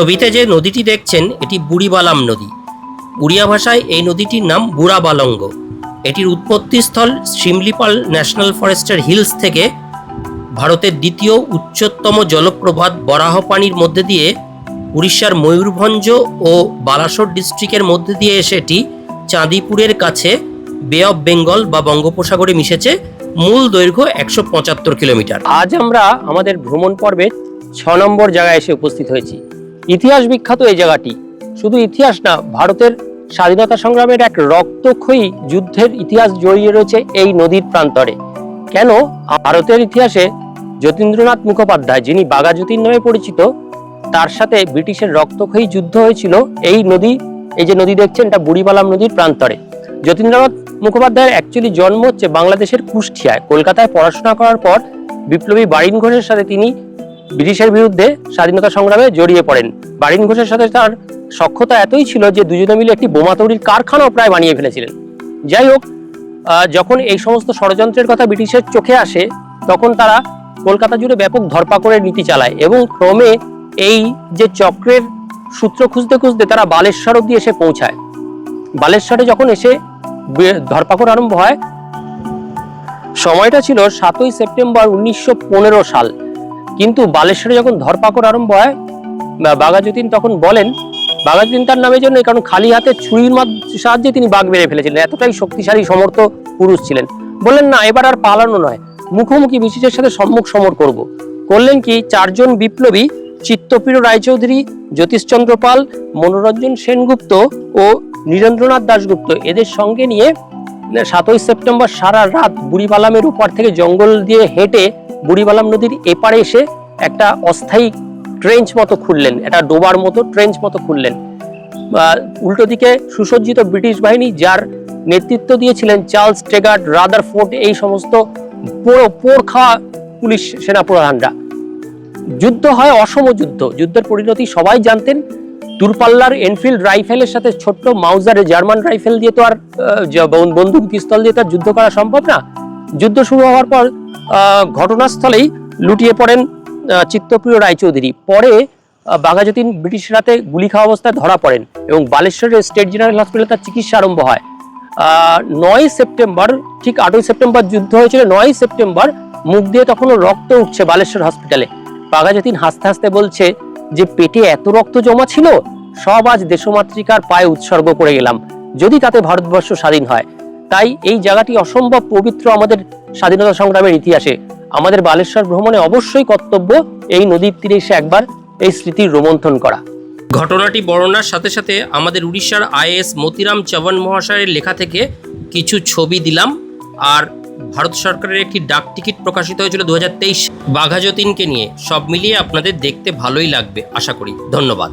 ছবিতে যে নদীটি দেখছেন, এটি বুড়িবালাম নদী। উড়িয়া ভাষায় এই নদীটির নাম বুড়াবালঙ্গ। এটির উৎপত্তিস্থল শিমলিপাল ন্যাশনাল ফরেস্টের হিলস থেকে ভারতের দ্বিতীয় উচ্চতম জলপ্রপাত বরাহপানির মধ্যে দিয়ে উড়িষ্যার ময়ূরভঞ্জ ও বালাসোর ডিস্ট্রিক্টের মধ্যে দিয়ে এসে এটি চাঁদিপুরের কাছে বে অফ বেঙ্গল বা বঙ্গোপসাগরে মিশেছে মূল দৈর্ঘ্য একশো পঁচাত্তর কিলোমিটার। আজ আমরা আমাদের ভ্রমণ পর্বে ছ নম্বর জায়গায় এসে উপস্থিত হয়েছি। ইতিহাস বিখ্যাত এই জায়গাটি। শুধু ইতিহাস না, ভারতের স্বাধীনতা সংগ্রামের এক রক্তক্ষয়ী যুদ্ধের ইতিহাস জড়িয়ে রয়েছে এই নদীর প্রান্তরে। কেন? ভারতের ইতিহাসে যতীন্দ্রনাথ মুখোপাধ্যায়, যিনি বাঘা যতীন নামে পরিচিত, তার সাথে ব্রিটিশের রক্তক্ষয়ী যুদ্ধ হয়েছিল এই নদী, এই যে নদী দেখছেন এটা বুড়িবালাম নদীর প্রান্তরে। যতীন্দ্রনাথ মুখোপাধ্যায়ের অ্যাকচুয়ালি জন্ম হচ্ছে বাংলাদেশের কুষ্টিয়ায়। কলকাতায় পড়াশোনা করার পর বিপ্লবী বারিন ঘোষের সাথে তিনি ব্রিটিশের বিরুদ্ধে স্বাধীনতা সংগ্রামে জড়িয়ে পড়েন। বারিন ঘোষের সাথে তার সক্ষতা এতই ছিল যে দুজনে মিলে একটি বোমা তৈরির কারখানাও প্রায় বানিয়ে ফেলেছিলেন। যাই হোক যখন এই সমস্ত ষড়যন্ত্রের কথা ব্রিটিশের চোখে আসে, তখন তারা কলকাতা জুড়ে ব্যাপক ধরপাকড়ের নীতি চালায় এবং ক্রমে এই যে চক্রের সূত্র খুঁজতে খুঁজতে তারা বালেশ্বর অব্দি এসে পৌঁছায়। বালেশ্বরে যখন এসে ধরপাকড় আরম্ভ হয়, সময়টা ছিল সাতই সেপ্টেম্বর উনিশশো পনেরো সাল। কিন্তু বালেশ্বরে যখন ধরপাকড় আরম্ভ হয় বাঘাযতীন তখন বলেন, বাঘাযতীন তার নামের জন্য কারণ খালি হাতে ছুরির সাহায্যে তিনি বাঘ মেরে ফেলেছিলেন, এতটাই শক্তিশালী সমর্থ পুরুষ ছিলেন। বললেন, না, এবার আর পালানো নয়, মুখোমুখি ব্রিটিশের সাথে সম্মুখ সমর করব। করলেন কি, চারজন বিপ্লবী, চিত্তপ্রিয় রায়চৌধুরী, জ্যোতিষচন্দ্র পাল, মনোরঞ্জন সেনগুপ্ত ও নীরেন্দ্রনাথ দাশগুপ্ত। এদের সঙ্গে নিয়ে, সাতই সেপ্টেম্বর সারা রাত বুড়িবালামের উপর থেকে জঙ্গল দিয়ে হেঁটে বুড়িবালাম নদীর এপারে এসে একটা অস্থায়ী ট্রেঞ্চ মতো খুললেন, একটা ডোবার মতো ট্রেঞ্চ মতো খুললেন। উল্টো দিকে সুসজ্জিত ব্রিটিশ বাহিনী যার নেতৃত্ব দিয়েছিলেন চার্লস টেগার্ড রাদার ফোর্ট এই সমস্ত পুরো পোড় খাওয়া পুলিশ সেনাপ্রধানরা। যুদ্ধ হয় অসম যুদ্ধ। যুদ্ধের পরিণতি সবাই জানতেন। দূরপাল্লার এনফিল্ড রাইফেলের সাথে ছোট্ট মাউজারে জার্মান রাইফেল দিয়ে তো আর বন্দুক পিস্তল দিয়ে তো আর যুদ্ধ করা সম্ভব না। যুদ্ধ শুরু হওয়ার পর ঘটনাস্থলেই লুটিয়ে পড়েন চিত্তপ্রিয় রায়চৌধুরী। পরে বাঘাযতীন ব্রিটিশ রাতে গুলি খাওয়া অবস্থায় ধরা পড়েন এবং বালেশ্বরের স্টেট জেনারেল হসপিটালে তার চিকিৎসা আরম্ভ হয়। নয় সেপ্টেম্বর, ঠিক আটই সেপ্টেম্বর যুদ্ধ হয়েছিল নয় সেপ্টেম্বর মুখ দিয়ে তখনও রক্ত উঠছে বালেশ্বর হসপিটালে। বাঘাযতীন হাসতে হাসতে বলছে যে, পেটে এত রক্ত জমা ছিল, সব আজ দেশমাতৃকার পায়ে উৎসর্গ করে গেলাম। যদি তাতে ভারতবর্ষ স্বাধীন হয় তাই এই জায়গাটি অসম্ভব পবিত্র আমাদের স্বাধীনতা সংগ্রামের ইতিহাসে। আমাদের বালেশ্বর ভ্রমণে অবশ্যই কর্তব্য এই নদীর তীরে এসে একবার এই স্মৃতির রোমন্থন করা। ঘটনাটি বর্ণনার সাথে সাথে আমাদের উড়িষ্যার আইএস মতিরাম চবন মহাশয়ের লেখা থেকে কিছু ছবি দিলাম। আর ভারত সরকারের একটি ডাক টিকিট প্রকাশিত হয়েছিল দু হাজার তেইশ বাঘাযতীনকে নিয়ে। সব মিলিয়ে আপনাদের দেখতে ভালোই লাগবে, আশা করি। ধন্যবাদ।